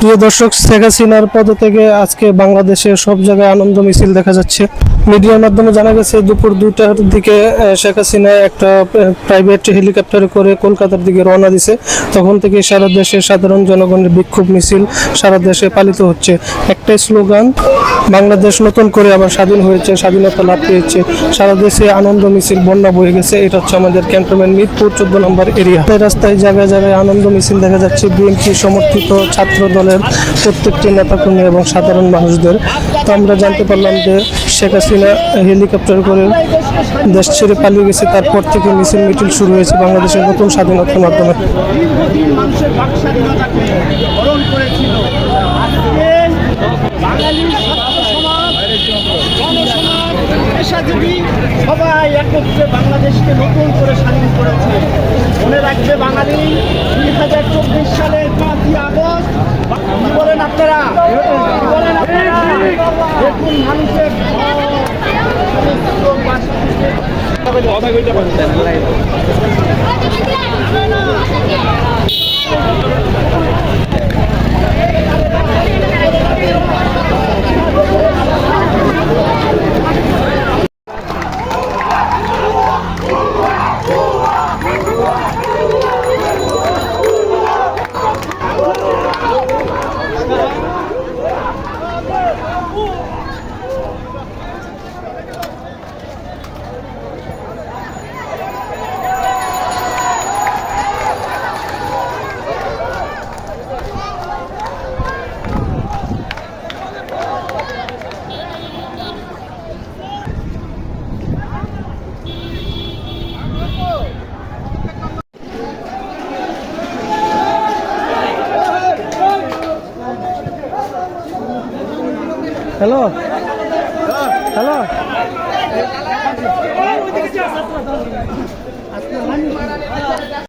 প্রিয় দর্শক, শেখ হাসিনার পদ থেকে আজকে বাংলাদেশে সব জায়গায় আনন্দ মিছিল দেখা যাচ্ছে। মিডিয়ার মাধ্যমে জানা গেছে, দুপুর দুটার দিকে শেখ হাসিনা একটা প্রাইভেট হেলিকপ্টারে করে কলকাতার দিকে রওনা দিছে। তখন থেকে সারা দেশে সাধারণ জনগণের বিক্ষোভ মিছিল সারা দেশে পালিত হচ্ছে। একটাই স্লোগান বাংলাদেশ নতুন করে আবার স্বাধীন হয়েছে, স্বাধীনতা লাভ পেয়েছে, সারা দেশে আনন্দ মিছিল, বন্যা বয়ে গেছে। এটা হচ্ছে আমাদের ক্যান্টনমেন্ট মিরপুর চোদ্দ নম্বর এরিয়া। রাস্তায় জায়গায় জায়গায় আনন্দ মিছিল দেখা যাচ্ছে। বিএনপি সমর্থিত ছাত্র দলের প্রত্যেকটি নেতাকর্মী এবং সাধারণ মানুষদের। তো আমরা জানতে পারলাম যে শেখ হাসিনা হেলিকপ্টার করে দেশ ছেড়ে পালিয়ে গেছে। তারপর থেকে মিছিল মিছিল শুরু হয়েছে বাংলাদেশের নতুন স্বাধীনতার মাধ্যমে। বাঙালি পেশাজীবী সবাই একত্রে বাংলাদেশকে নতুন করে স্বাধীন করেছে। মনে রাখবে বাঙালি, দুই হাজার চব্বিশ সালে পাঁচই আগস্ট। কি বলেন আপনারা? বলেন আপনারা? দেখুন হ্যালো হ্যালো